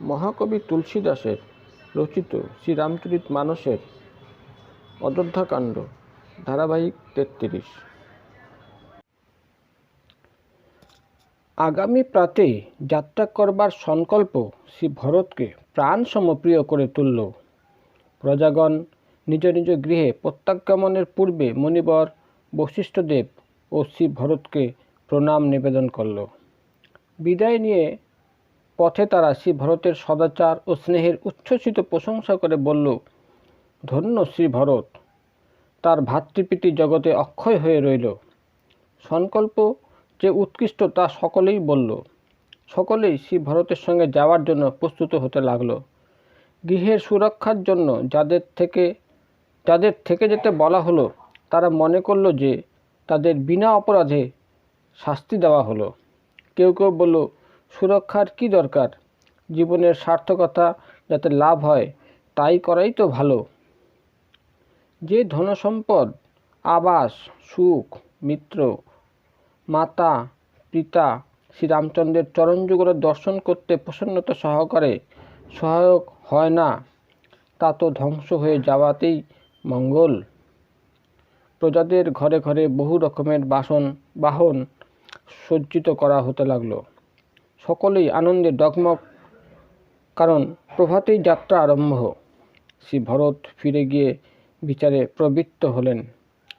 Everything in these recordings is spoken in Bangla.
মহাকবি তুলসীদাসের রচিত শ্রীরামচরিত মানসের অযোধ্যাকাণ্ড, ধারাবাহিক তেত্রিশ। আগামী প্রাতে যাত্রা করবার সংকল্প শ্রী ভরতকে প্রাণ সমপ্রিয় করে তুলল। প্রজাগণ নিজ নিজ গৃহে প্রত্যাগমনের পূর্বে মণিবর বশিষ্ঠদেব ও শ্রী ভরতকে প্রণাম নিবেদন করল। বিদায় নিয়ে পথে তারা শ্রী ভরতের সদাচার ও স্নেহের উচ্ছ্বসিত প্রশংসা করে বলল, ধন্য শ্রী ভরত। তার ভাতৃপ্রীতি জগতে অক্ষয় হয়ে রইল। সংকল্প যে উৎকৃষ্ট তা সকলেই বলল। সকলেই শ্রী ভরতের সঙ্গে যাওয়ার জন্য প্রস্তুত হতে লাগল। গৃহের সুরক্ষার জন্য যাদের থেকে যাদের থেকে যেতে বলা হলো, তারা মনে করল যে তাদের বিনা অপরাধে শাস্তি দেওয়া হলো। কেউ কেউ বলল সুরক্ষার কি দরকার? জীবনের সার্থকতা যাতে লাভ হয়, তাই করাই তো ভালো। যে ধনসম্পদ, আবাস, সুখ, মিত্র, মাতা, পিতা শ্রীরামচন্দ্রের চরণযুগলের দর্শন করতে প্রসন্নতা সহকারে সহায়ক হয় না, তা তো ধ্বংস হয়ে যাওয়াতেই মঙ্গল। প্রজাদের ঘরে ঘরে বহু রকমের বাসন, বাহন সজ্জিত করা হতে লাগল। সকলেই আনন্দে ডগমগ। কারণ প্রভাতেই যাত্রা আরম্ভ। শ্রী ভরত ফিরে গিয়ে বিচারে প্রবৃত্ত হলেন।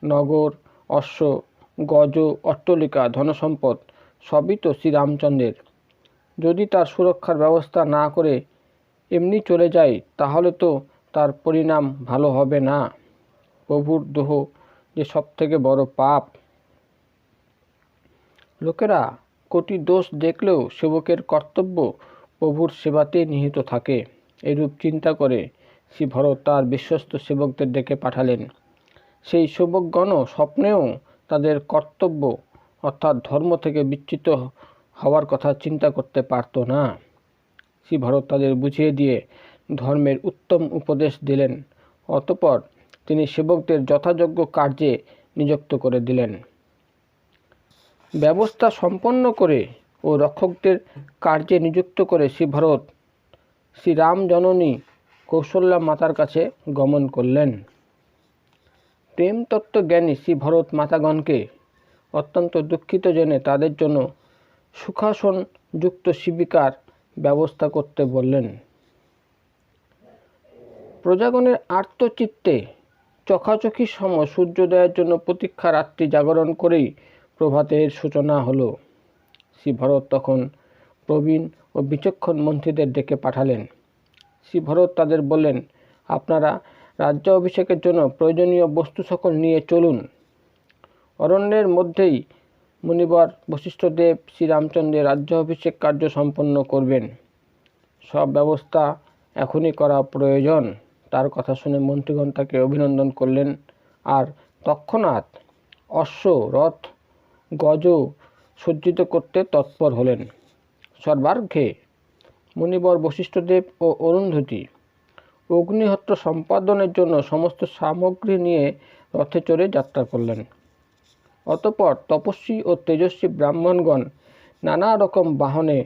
নগর, অশ্ব, গজ, অট্টলিকা, ধনসম্পদ সবই তো শ্রীরামচন্দ্রের। যদি তার সুরক্ষার ব্যবস্থা না করে এমনি চলে যায়, তাহলে তো তার পরিণাম ভালো হবে না। প্রভুর দোহ যে সব থেকে বড় পাপ। লোকেরা কোটি দোষ দেখলেও সেবকের কর্তব্য প্রভুর সেবাতে নিহিত থাকে। এরূপ চিন্তা করে শ্রী ভরত তার বিশ্বস্ত সেবকদের ডেকে পাঠালেন। সেই সেবকগণও স্বপ্নেও তাদের কর্তব্য, অর্থাৎ ধর্ম থেকে বিচ্যুত হওয়ার কথা চিন্তা করতে পারত না। শ্রী ভরত তাদের বুঝিয়ে দিয়ে ধর্মের উত্তম উপদেশ দিলেন। অতপর তিনি সেবকদের যথাযোগ্য কার্যে নিযুক্ত করে দিলেন। ব্যবস্থা সম্পন্ন করে ও রক্ষকদের কার্যে নিযুক্ত করে শ্রী ভরত শ্রীরাম জননী কৌশল্যা মাতার কাছে গমন করলেন। প্রেম তত্ত্ব জ্ঞানী শ্রী ভরত মাতাগণকে অত্যন্ত দুঃখিত জেনে তাদের জন্য সুখাসন যুক্ত শিবিকার ব্যবস্থা করতে বললেন। প্রজাগণের আর্তচিত্তে চখাচখির সময় সূর্যোদয়ের জন্য প্রতীক্ষা রাত্রি জাগরণ করেই প্রভাতের সূচনা হলো। শ্রী ভরত তখন প্রবীণ ও বিচক্ষণ মন্ত্রীদের ডেকে পাঠালেন। শ্রী ভরত তাদের বললেন, আপনারা রাজ্য অভিষেকের জন্য প্রয়োজনীয় বস্তু সকল নিয়ে চলুন। অরণ্যের মধ্যেই মুনিবর বশিষ্ঠদেব শ্রীরামচন্দ্রের রাজ্য অভিষেক কার্য সম্পন্ন করবেন। সব ব্যবস্থা এখনই করা প্রয়োজন। তার কথা শুনে মন্ত্রীগণ তাকে অভিনন্দন করলেন। আর তৎক্ষণাৎ অশ্ব, রথ গজ সজ্জিত করতে তৎপর হলেন। সর্বার্ঘে মুনিবর বশিষ্ঠদেব ও অরুন্ধতী, অগ্নিহত্র সম্পাদনের জন্য সমস্ত সামগ্রী নিয়ে রথে চড়ে যাত্রা করলেন। অতপর তপস্বী ও তেজস্বী ব্রাহ্মণগণ নানা রকম বাহনে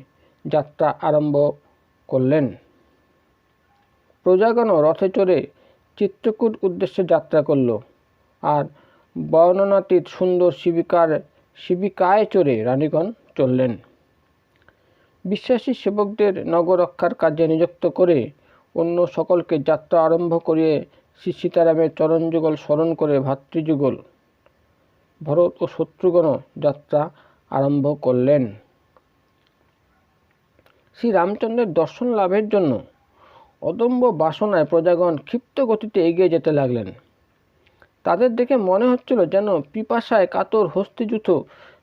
যাত্রা আরম্ভ করলেন। প্রজাগণও রথে চড়ে চিত্রকূট উদ্দেশ্যে যাত্রা করল। আর বর্ণনাতীত সুন্দর শিবিকার শিবিকায় চড়ে রানীগণ চললেন। বিশ্বাসী সেবকদের নগরক্ষার কাজে নিযুক্ত করে অন্য সকলকে যাত্রা আরম্ভ করিয়ে শ্রী সীতারামের চরণযুগল স্মরণ করে ভাতৃযুগল, ভরত ও শত্রুগণ যাত্রা আরম্ভ করলেন। শ্রী রামচন্দ্রের দর্শন লাভের জন্য অদম্য বাসনায় প্রজাগণ ক্ষিপ্ত গতিতে এগিয়ে যেতে লাগলেন। তাদের দেখে মনে হচ্ছিল যেন পিপাসায় কাতর হস্তিযুথ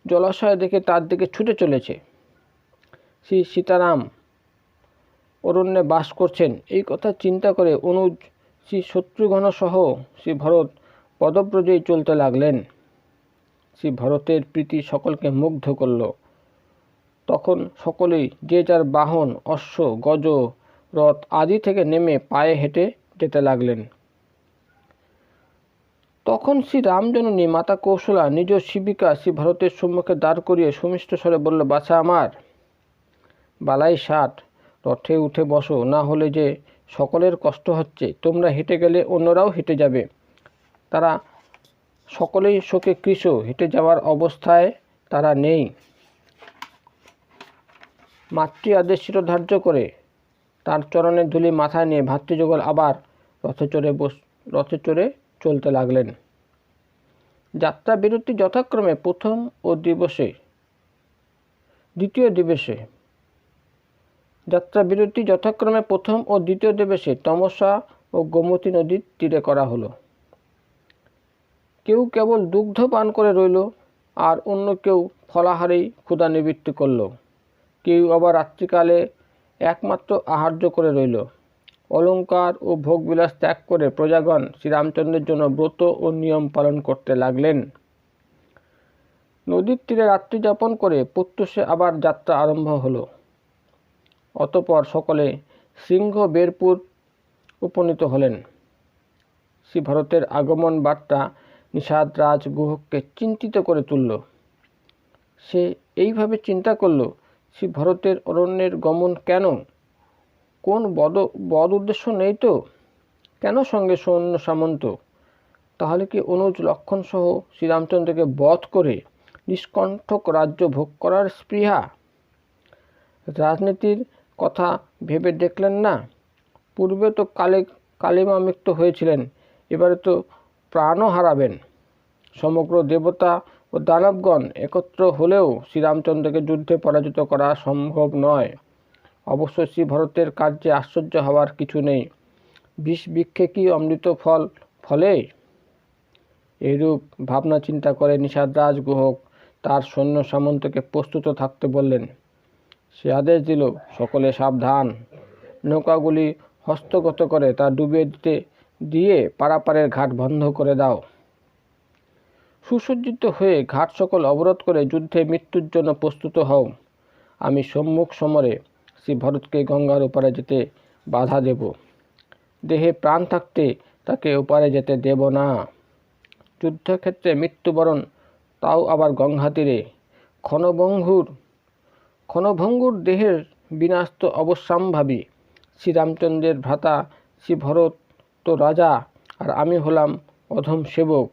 জলাশয় দেখে তার দিকে ছুটে চলেছে। শ্রী সীতারাম অরণ্যে বাস করছেন। এই কথা চিন্তা করে অনুজ, শ্রী শত্রুঘ্ন সহ শ্রী ভরত পদব্রজেই চলতে লাগলেন। শ্রী ভরতের প্রীতি সকলকে মুগ্ধ করল। তখন সকলেই যে যার বাহন, অশ্ব, গজ, রথ আদি থেকে নেমে পায়ে হেঁটে যেতে লাগলেন। তখন শ্রী রামজননী মাতা কৌশলা নিজ শিবিকা শ্রী ভরতের সম্মুখে দাঁড় করিয়ে সুমিষ্ট স্বরে বলল, বাছা আমার, বালাই ষাট, রথে উঠে বসো, না হলে যে সকলের কষ্ট হচ্ছে, তোমরা হেঁটে গেলে অন্যরাও হেঁটে যাবে। তারা সকলেই শোকে কৃষ, হেঁটে যাওয়ার অবস্থায় তারা নেই। মাতৃ আদেশ শিরোধার্য করে, তার চরণের ধুলি মাথায় নিয়ে ভাতৃযুগল আবার রথে চড়ে বস, রথে চড়ে চলতে লাগলেন। যাত্রা বিরতি যথাক্রমে প্রথম ও দিবসে। দ্বিতীয় দিবসে। যাত্রা বিরতি যথাক্রমে প্রথম ও দ্বিতীয় দিবসে তমসা ও গোমতী নদীর তীরে করা হলো। কেউ কেবল দুগ্ধ পান করে রইল, আর অন্য কেউ ফলাহারেই ক্ষুধা নিবৃত্তি করল। কেউ আবার রাত্রিকালে একমাত্র আহার্য করে রইল। অলঙ্কার ও ভোগবিলাস ত্যাগ করে প্রজাগণ শ্রীরামচন্দ্রের জন্য ব্রত ও নিয়ম পালন করতে লাগলেন। নদীর তীরে রাত্রি যাপন করে প্রত্যুষে আবার যাত্রা আরম্ভ হলো। অতপর সকলে সিংহ বেরপুর উপনীত হলেন। শ্রী ভারতের আগমন বার্তা নিষাদ রাজ গুহককে চিন্তিত করে তুলল। সে এইভাবে চিন্তা করল শ্রী ভারতের অরণ্যের গমন কেন? কোন বদ বদ উদ্দেশ্য নেই তো? কেন সঙ্গে সৈন্য সামন্ত? তাহলে কি অনুজ লক্ষণ সহ শ্রীরামচন্দ্রকে বধ করে নিষ্কণ্ঠক রাজ্য ভোগ করার স্পৃহা? রাজনীতির কথা ভেবে দেখলেন না? পূর্বে তো কালে, কালিমা মৃত্যু হয়েছিলেন, এবারে তো প্রাণও হারাবেন। সমগ্র দেবতা ও দানবগণ একত্র হলেও শ্রীরামচন্দ্রকে যুদ্ধে পরাজিত করা সম্ভব নয়। অবশ্য শ্রী ভরতের কার্যে আশ্চর্য হওয়ার কিছু নেই। বিষ বৃক্ষে কি অমৃত ফল ফলে? এরূপ ভাবনা চিন্তা করে নিষাদ রাজ গুহক তার সৈন্য সামন্তকে প্রস্তুত থাকতে বললেন। সে আদেশ দিল, সকলে সাবধান। নৌকাগুলি হস্তগত করে তা ডুবিয়ে দিতে, দিয়ে পারাপারের ঘাট বন্ধ করে দাও। সুসজ্জিত হয়ে ঘাট সকল অবরোধ করে যুদ্ধে মৃত্যুর জন্য প্রস্তুত হও। আমি সম্মুখ সমরে শ্রী ভরতকে গঙ্গার ওপারে যেতে বাধা দেব। দেহে প্রাণ থাকতে তাকে ওপারে যেতে দেব না। যুদ্ধক্ষেত্রে মৃত্যুবরণ, তাও আবার গঙ্গা তীরে। ক্ষণভঙ্গুর ক্ষণভঙ্গুর দেহের বিনাশ তো অবশ্যম্ভাবী। শ্রীরামচন্দ্রের ভ্রাতা, শ্রী ভরত তো রাজা, আর আমি হলাম অধম সেবক।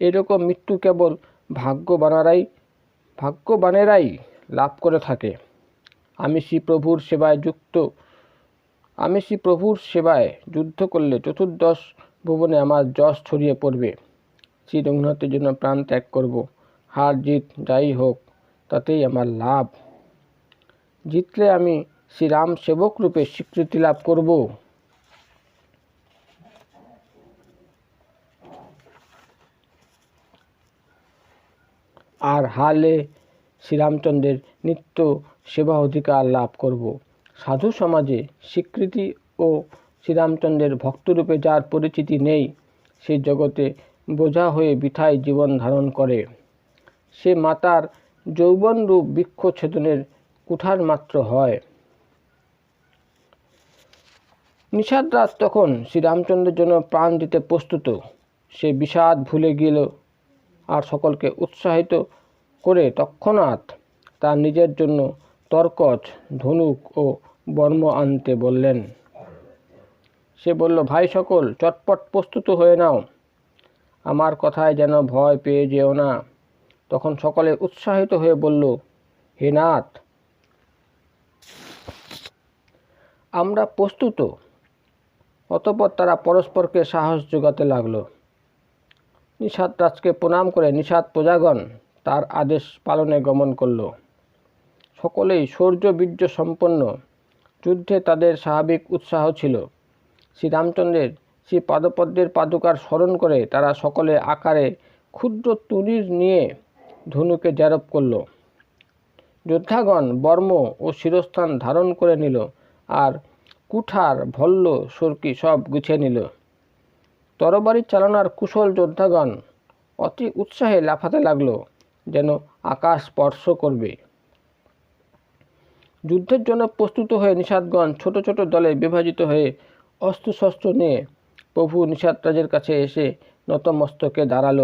এরকম মৃত্যু কেবল ভাগ্যবানারাই, ভাগ্যবানেরাই লাভ করে থাকে। আমি শ্রী প্রভুর সেবায় যুক্ত। আমি শ্রী প্রভুর সেবায় যুদ্ধ করলে চতুর্দশ ভুবনে আমার যশ ছড়িয়ে পড়বে। শ্রী রঘুনাথের জন্য প্রাণ ত্যাগ করব। হার জিত যাই হোক, তাতেই আমার লাভ। জিতলে আমি শ্রীরাম সেবক রূপে স্বীকৃতি লাভ করব। আর হারলে শ্রীরামচন্দ্রের নিত্য সেবা অধিকার লাভ করব। সাধু সমাজে স্বীকৃতি ও শ্রীরামচন্দ্রের ভক্তরূপে যার পরিচিতি নেই, সে জগতে বোঝা হয়ে বিঠায় জীবন ধারণ করে। সে মাতার যৌবনরূপ বৃক্ষছেদনের কুঠার মাত্র হয়। নিষাদ তখন শ্রীরামচন্দ্রের জন্য প্রাণ দিতে প্রস্তুত। সে বিষাদ ভুলে গেল আর সকলকে উৎসাহিত করে তৎক্ষণাৎ তার নিজের জন্য তর্কচ ধনুক ও বর্ম আনতে বললেন। সে বলল, ভাই সকল, চটপট প্রস্তুত হয়ে নাও। আমার কথায় যেন ভয় পেয়ে যেও না। তখন সকলে উৎসাহিত হয়ে বলল, হে নাথ, আমরা প্রস্তুত। অতপর তারা পরস্পরকে সাহস যোগাতে লাগল। নিষাদ রাজকে প্রণাম করে নিষাদ প্রজাগণ তার আদেশ পালনে গমন করল। সকলেই শৌর্য বীর্য সম্পন্ন। যুদ্ধে তাদের স্বাভাবিক উৎসাহ ছিল। শ্রীরামচন্দ্রের শ্রী পাদপদ্মের পাদুকার স্মরণ করে তারা সকলে আকারে ক্ষুদ্র তুলির নিয়ে ধনুকে জারপ করল। যোদ্ধাগণ বর্ম ও শিরস্থান ধারণ করে নিল আর কুঠার, ভল্ল, সরকি সব গুছিয়ে নিল। তরবারি চালানোর কুশল যোদ্ধাগণ অতি উৎসাহে লাফাতে লাগল, যেন আকাশ স্পর্শ করবে। যুদ্ধের জন্য প্রস্তুত হয়ে নিষাদগণ ছোট ছোট দলে বিভাজিত হয়ে অস্ত্রশস্ত্র নিয়ে প্রভু নিষাদরাজের কাছে এসে নতমস্তকে দাঁড়াল।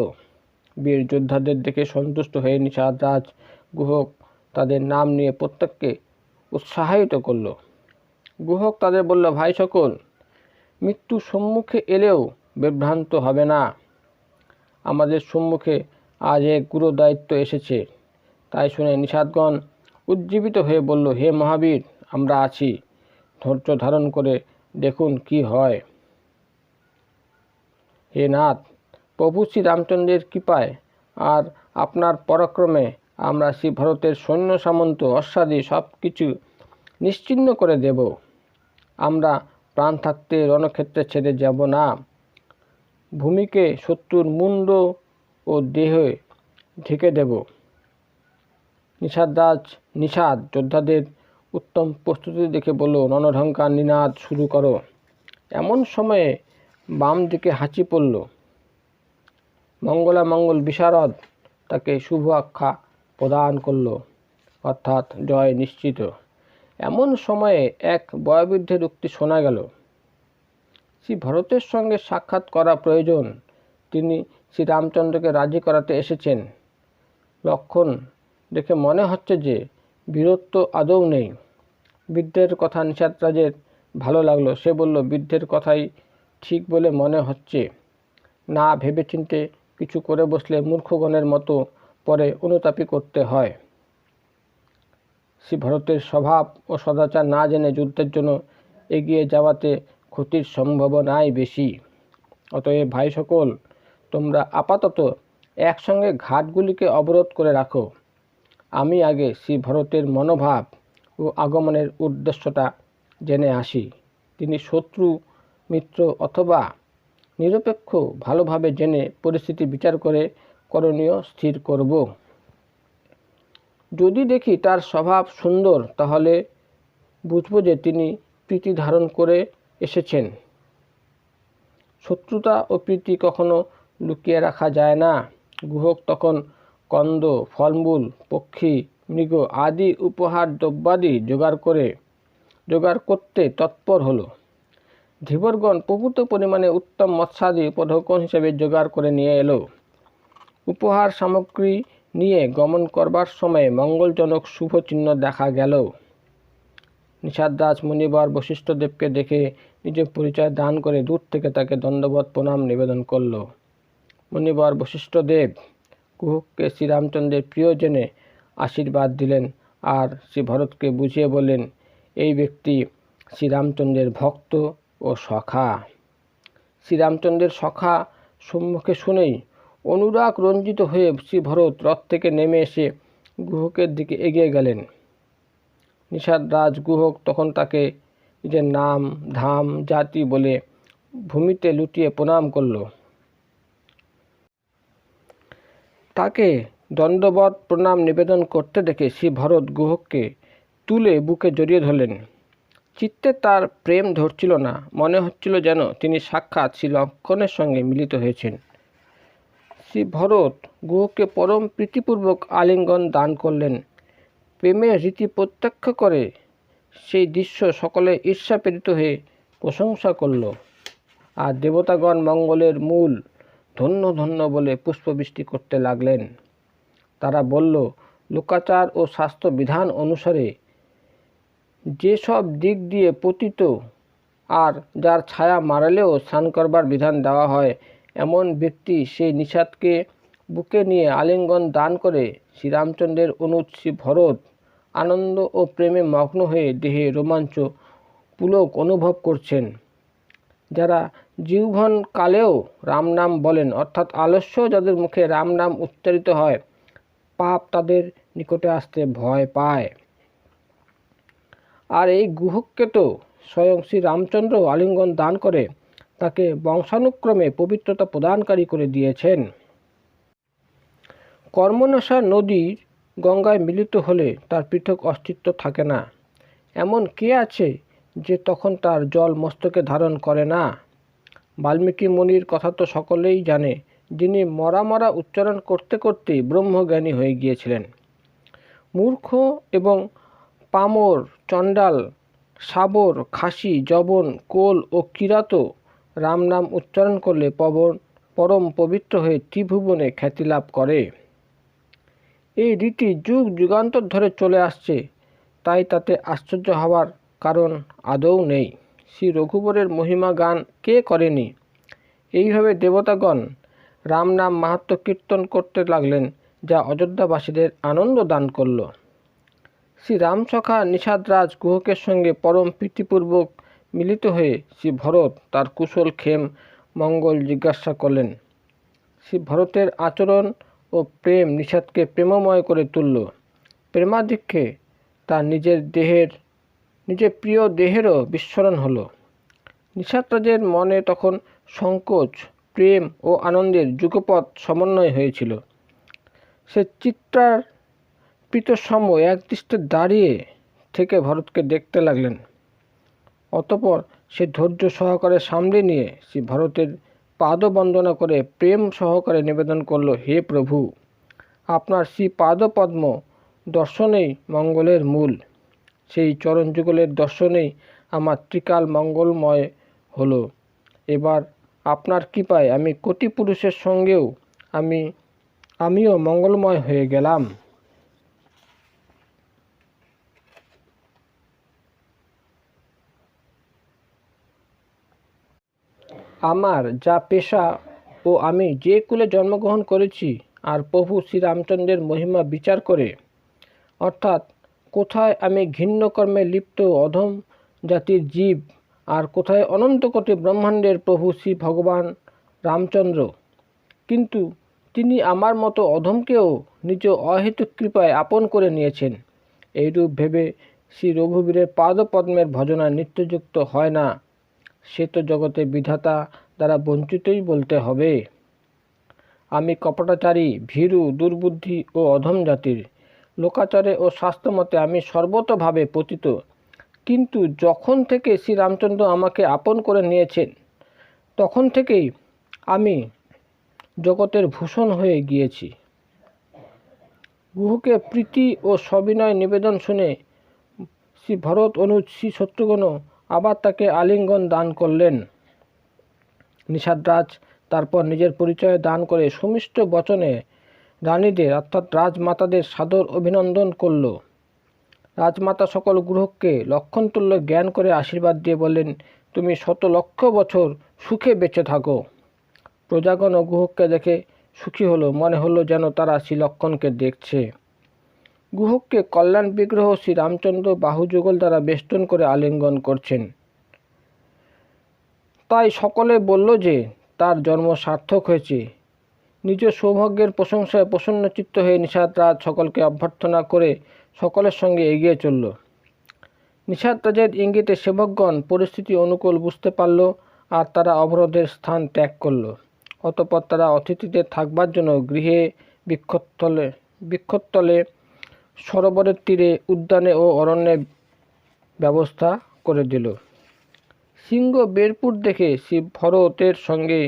বীর যোদ্ধাদের দেখে সন্তুষ্ট হয়ে নিষাদরাজ গুহক তাদের নাম নিয়ে প্রত্যেককে উৎসাহিত করল। গুহক তাদের বলল, ভাই সকল, মৃত্যু সম্মুখে এলেও বিভ্রান্ত হবে না। আমাদের সম্মুখে আজ এক গুরু দায়িত্ব এসেছে। তাই শুনে নিষাদগণ উজ্জীবিত হয়ে বলল, হে মহাবীর, আমরা আছি। ধৈর্য ধারণ করে দেখুন কি হয়। হে নাথ, প্রভু শ্রী রামচন্দ্রের কৃপায় আর আপনার পরাক্রমে আমরা শ্রী ভারতের সৈন্য সামন্ত, অশ্বাদি সব কিছু নিশ্চিহ্ন করে দেব। আমরা প্রাণ থাকতে রণক্ষেত্রে ছেড়ে যাব না। ভূমিকে শত্রুর মুন্ড ও দেহে ঢেকে দেব। নিষাদরাজ নিষাদ যোদ্ধাদের উত্তম প্রস্তুতি দেখে বলল রণঢঙ্কার নিনাদ, শুরু করো। এমন সময়ে বাম দিকে হাঁচি পড়ল। মঙ্গলা মঙ্গল বিশারদ তাকে শুভ আখ্যা প্রদান করল, অর্থাৎ জয় নিশ্চিত। এমন সময়ে এক বয়োবৃদ্ধের উক্তি শোনা গেল। শ্রী ভরতের সঙ্গে সাক্ষাৎ করা প্রয়োজন। তিনি শ্রীরামচন্দ্রকে রাজি করাতে এসেছেন। লক্ষণ দেখে মনে হচ্ছে যে বীরত্ব আদৌ নেই। বৃদ্ধের কথা নিষাদরাজের ভালো লাগল। সে বলল, বৃদ্ধের কথাই ঠিক বলে মনে হচ্ছে। না ভেবেচিন্তে কিছু করে বসলে মূর্খগণের মতো পরে অনুতাপই করতে হয়। শ্রী ভরতের স্বভাব ও সদাচার না জেনে যুদ্ধের জন্য এগিয়ে যাওয়াতে ক্ষতির সম্ভাবনাই বেশি। অতএব ভাই সকল, তোমরা আপাতত একসঙ্গে ঘাটগুলিকে অবরোধ করে রাখো। আমি আগে শ্রী ভরতের মনোভাব ও আগমনের উদ্দেশ্যটা জেনে আসি। তিনি শত্রু, মিত্র অথবা নিরপেক্ষ ভালোভাবে জেনে পরিস্থিতি বিচার করে করণীয় স্থির করব। যদি দেখি তার স্বভাব সুন্দর, তাহলে বুঝব যে তিনি প্রীতি ধারণ করে এসেছেন। শত্রুতা ও প্রীতি কখনো লুকিয়ে রাখা যায় না। গুহক তখন কন্দ, ফলমূল, পক্ষী, মৃগ আদি উপহার দ্রব্যাদি জোগাড় করে জোগাড় করতে তৎপর হলো। ধীবরগণ প্রভূত পরিমাণে উত্তম মৎস্যাদি উপঢৌকন হিসেবে জোগাড় করে নিয়ে এলো। উপহার সামগ্রী নিয়ে গমন করবার সময় মঙ্গলজনক শুভ চিহ্ন দেখা গেল। নিষাদরাজ মুনিবার বশিষ্ঠদেবকে দেখে নিজের পরিচয় দান করে দূর থেকে তাকে দণ্ডবত প্রণাম নিবেদন করল। মুনিবার বশিষ্ঠদেব কুহুককে শ্রীরামচন্দ্রের প্রিয়জনে আশীর্বাদ দিলেন আর শ্রী ভরতকে বুঝিয়ে বললেন, এই ব্যক্তি শ্রীরামচন্দ্রের ভক্ত ও সখা শ্রীরামচন্দ্রের সখা সম্মুখে শুনেই অনুরাগ রঞ্জিত হয়ে শ্রী ভরত রথ থেকে নেমে এসে গুহকের দিকে এগিয়ে গেলেন। নিষাদ রাজ গুহক তখন তাকে নিজের নাম, ধাম, জাতি বলে ভূমিতে লুটিয়ে প্রণাম করল। তাকে দণ্ডবত প্রণাম নিবেদন করতে দেখে শ্রী ভরত গুহককে তুলে বুকে জড়িয়ে ধরলেন। চিত্তে তার প্রেম ধরছিল না, মনে হচ্ছিল যেন তিনি সাক্ষাৎ শ্রী লক্ষণের সঙ্গে মিলিত হয়েছেন। শ্রী ভরত গুহকে পরম প্রীতিপূর্বক আলিঙ্গন দান করলেন। প্রেমের রীতি প্রত্যক্ষ করে সেই দৃশ্য সকলে ঈর্ষা প্রেরিত হয়ে প্রশংসা করল। আর দেবতাগণ মঙ্গলের মূল ধন্য ধন্য বলে পুষ্পবৃষ্টি করতে লাগলেন। তারা বলল, লোকাচার ও স্বাস্থ্য বিধান অনুসারে যেসব দিক দিয়ে পতিত আর যার ছায়া মারালেও স্নান করবার বিধান দেওয়া হয়, এমন ব্যক্তি সেই নিষাদকে বুকে নিয়ে আলিঙ্গন দান করে শ্রীরামচন্দ্রের শ্রী ভরত আনন্দ ও প্রেমে মগ্ন হয়ে দেহে রোমাঞ্চ পুলক অনুভব করছেন। যারা জীবন কালেও রাম নাম বলেন, অর্থাৎ আলস্য যাদের মুখে রাম নাম উচ্চারিত হয়, পাপ তাদের নিকটে আসতে ভয় পায়। আর এই গুহককে তো স্বয়ং শ্রী রামচন্দ্র আলিঙ্গন দান করে, তাকে বংশানুক্রমে পবিত্রতা প্রদানকারী করে দিয়েছেন। কর্মনাশা নদীর গঙ্গায় মিলিত হলে তার পৃথক অস্তিত্ব থাকে না। এমন কে আছে যে তখন তার জল মস্তকে ধারণ করে না? বাল্মীকি মুনির কথা তো সকলেই জানে, যিনি মরা মরা উচ্চারণ করতে করতেই ব্রহ্মজ্ঞানী হয়ে গিয়েছিলেন। মূর্খ এবং পামর, চণ্ডাল, সাবর, খাসি জবন কোল ও কিরাত রাম নাম উচ্চারণ করলে পবন, পরম পবিত্র হয়ে ত্রিভুবনে খ্যাতি লাভ করে। এই রীতি যুগ যুগান্তর ধরে চলে আসছে, তাই তাতে আশ্চর্য হওয়ার কারণ আদৌ নেই। শ্রী রঘুবরের মহিমা গান কে করেনি? এইভাবে দেবতাগণ রাম নাম মাহাত্ম কীর্তন করতে লাগলেন, যা অযোধ্যাবাসীদের আনন্দ দান করল। শ্রী রামসখা নিষাদরাজ গুহকের সঙ্গে পরম প্রীতিপূর্বক মিলিত হয়ে শ্রী ভরত তার কুশল ক্ষেম, মঙ্গল জিজ্ঞাসা করলেন। শ্রী ভরতের আচরণ ও প্রেম নিষাদকে প্রেমময় করে তুলল। প্রেমাধিক্যে তার নিজের দেহের নিজের প্রিয় দেহেরও বিস্মরণ হলো। নিষাদরাজের মনে তখন সংকোচ, প্রেম ও আনন্দের যুগপৎ সমন্বয় হয়েছিল। সে চিত্রার প্রীতসম একদৃষ্টে দাঁড়িয়ে থেকে ভরতকে দেখতে লাগলেন। অতপর সে ধৈর্য সহকারে সামলে নিয়ে শ্রী ভরতের পাদ বন্দনা করে প্রেম সহকারে নিবেদন করল, হে প্রভু, আপনার শ্রী পাদপদ্ম দর্শনেই মঙ্গলের মূল। সেই চরণ যুগলের দর্শনেই আমার ত্রিকাল মঙ্গলময় হলো। এবার আপনার কৃপায় আমি কোটি পুরুষের সঙ্গেও আমি, আমিও মঙ্গলময় হয়ে গেলাম। আমার যা পেশা ও আমি যে কুলে জন্মগ্রহণ করেছি, আর প্রভু শ্রীরামচন্দ্রের মহিমা বিচার করে, অর্থাৎ কোথায় আমি ঘৃণ্য কর্মে লিপ্ত অধম জাতির জীব, আর কোথায় অনন্ত কোটি ব্রহ্মাণ্ডের প্রভু শ্রী ভগবান রামচন্দ্র? কিন্তু তিনি আমার মতো অধমকেও নিজ অহেতুক কৃপায় আপন করে নিয়েছেন। এইরূপ ভেবে শ্রী রঘুবীরের পাদপদ্মের ভজনা নিত্যযুক্ত হয় না। সে তো জগতে বিধাতা দ্বারা বঞ্চিতই বলতে হবে। আমি কপটাচারী, ভীরু, দুর্বুদ্ধি ও অধম জাতির। লোকাচারে ও শাস্ত্রমতে আমি সর্বতভাবে পতিত। কিন্তু যখন থেকে শ্রীরামচন্দ্র আমাকে আপন করে নিয়েছেন, তখন থেকেই আমি জগতের ভূষণ হয়ে গিয়েছি। গুহকে প্রীতি ও সবিনয় নিবেদন শুনে শ্রী ভরত অনুজ শ্রী শত্রুঘ্ন আবার তাকে আলিঙ্গন দান করলেন। নিষাদরাজ তারপর নিজের পরিচয় দান করে সুমিষ্ট বচনে রানীদের, অর্থাৎ রাজমাতাদের সাদর অভিনন্দন করল। রাজমাতা সকল গ্রহকে লক্ষণতুল্য জ্ঞান করে আশীর্বাদ দিয়ে বললেন, তুমি শত লক্ষ বছর সুখে বেঁচে থাকো প্রজাগণ ও গুহককে দেখে সুখী হলো, মনে হলো যেন তারা শ্রী লক্ষণকে দেখছে। গুহককে কল্যাণ বিগ্রহ শ্রী রামচন্দ্র বাহুযুগল দ্বারা বেষ্টন করে আলিঙ্গন করছেন। তাই সকলে বলল যে, তার জন্ম সার্থক হয়েছে। নিজ সৌভাগ্যের প্রশংসায় প্রসন্নচিত্ত হয়ে নিষাদ রাজ সকলকে অভ্যর্থনা করে সকলের সঙ্গে এগিয়ে চলল। নিষাদ রাজের ইঙ্গিতে সেবকগণ পরিস্থিতি অনুকূল বুঝতে পারল আর তারা অবরোধের স্থান ত্যাগ করল। অতপর তারা অতিথিদের থাকবার জন্য গৃহে বৃক্ষতলে বৃক্ষতলে সরোবরের তীরে উদ্যানে ও অরণ্যে ব্যবস্থা করে দিল। সিংহ বেরপুর দেখে শ্রী ভরতের সঙ্গে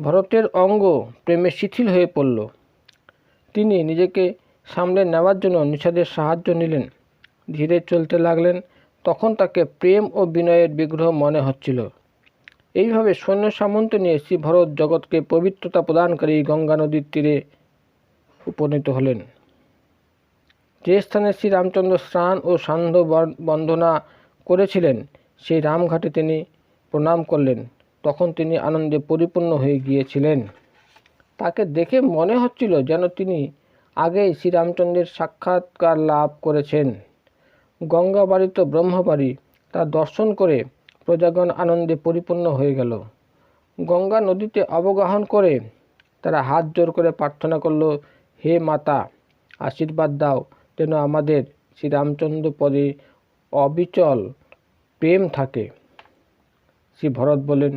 ভরতের অঙ্গ প্রেমে শিথিল হয়ে পড়ল। তিনি নিজেকে সামলে নেওয়ার জন্য নিষাদের সাহায্য নিলেন। ধীরে চলতে লাগলেন, তখন তাকে প্রেম ও বিনয়ের বিগ্রহ মনে হচ্ছিল। এইভাবে সৈন্য সামন্ত নিয়ে শ্রী ভরত জগৎকে পবিত্রতা প্রদানকারী গঙ্গা নদীর তীরে উপনীত হলেন। যে স্থানে শ্রী রামচন্দ্র স্নান ও সান্ধ্য বন্দনা করেছিলেন, সেই রামঘাটে তিনি প্রণাম করলেন। তখন তিনি আনন্দে পরিপূর্ণ হয়ে গিয়েছিলেন। তাকে দেখে মনে হচ্ছিল যেন তিনি আগেই শ্রীরামচন্দ্রের সাক্ষাৎকার লাভ করেছেন। গঙ্গাবাড়ি তো ব্রহ্মবাড়ি তা দর্শন করে প্রজাগণ আনন্দে পরিপূর্ণ হয়ে গেল। গঙ্গা নদীতে অবগাহন করে তারা হাত জোর করে প্রার্থনা করল, হে মাতা, আশীর্বাদ দাও যেন আমাদের শ্রীরামচন্দ্র পদে অবিচল প্রেম থাকে। শ্রী ভরত বলেন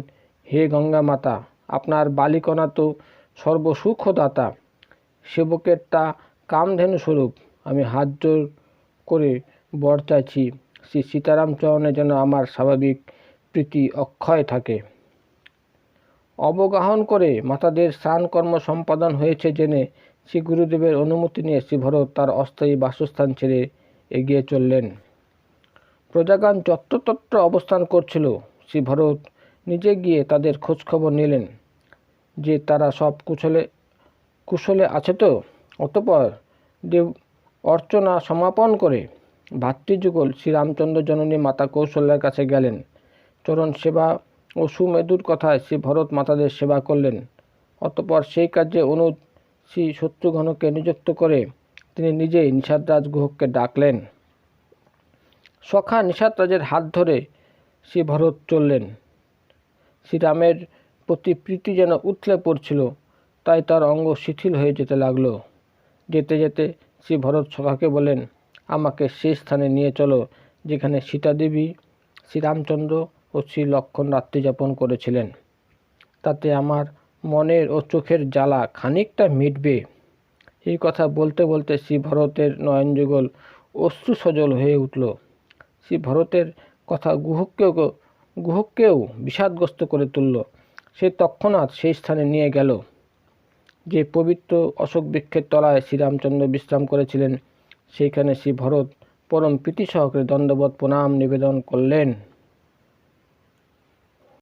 হে গঙ্গা মাতা, আপনার বালিকণা তো সর্বসুখদাতা। সেবকের তা কামধেনু স্বরূপ, আমি হাত জোর করে বর চাইছি, শ্রী সীতারাম চরণে যেন আমার স্বাভাবিক প্রীতি অক্ষয় থাকে। অবগাহন করে মাতাদের স্নান কর্ম সম্পাদন হয়েছে জেনে শ্রী গুরুদেবের অনুমতি নিয়ে শ্রী ভরত তার অস্থায়ী বাসস্থান ছেড়ে এগিয়ে চললেন। প্রজাগান যত্রতত্র অবস্থান করছিল, শ্রী ভরত নিজে গিয়ে তাদের খোঁজখবর নিলেন যে তারা সব কুশলে কুশলে আছে তো? অতপর দেব অর্চনা সমাপন করে ভাতৃযুগল শ্রীরামচন্দ্র জননী মাতা কৌশল্যার কাছে গেলেন। চরণ সেবা ও সুমেধুর কথায় শ্রী ভরত মাতাদের সেবা করলেন। অতপর সেই কাজে অনুজ শ্রী শত্রুঘ্নকে নিযুক্ত করে তিনি নিজেই নিষাদরাজ গুহকে ডাকলেন। সখা নিষাদরাজের হাত ধরে শ্রী ভরত চললেন। শ্রীরামের প্রতি প্রীতি যেন উথলে পড়ছিল, তাই তার অঙ্গ শিথিল হয়ে যেতে লাগল। যেতে যেতে শ্রী ভরত সখাকে বলেন, আমাকে সেই স্থানে নিয়ে চলো, যেখানে সীতা দেবী শ্রীরামচন্দ্র ও শ্রী লক্ষণ রাত্রিযাপন করেছিলেন। তাতে আমার মনের ও চোখের জ্বালা খানিকটা মিটবে। এই কথা বলতে বলতে শ্রী ভরতের নয়নযুগল অশ্রু সজল হয়ে উঠল। শ্রী ভরতের কথা গুহকেও গুহকেও বিষাদগ্রস্ত করে তুলল। সে তৎক্ষণাৎ সেই স্থানে নিয়ে গেল, যে পবিত্র অশোক বৃক্ষের তলায় শ্রীরামচন্দ্র বিশ্রাম করেছিলেন। সেইখানে শ্রী ভরত পরম প্রীতি সহকারে দণ্ডবত প্রণাম নিবেদন করলেন।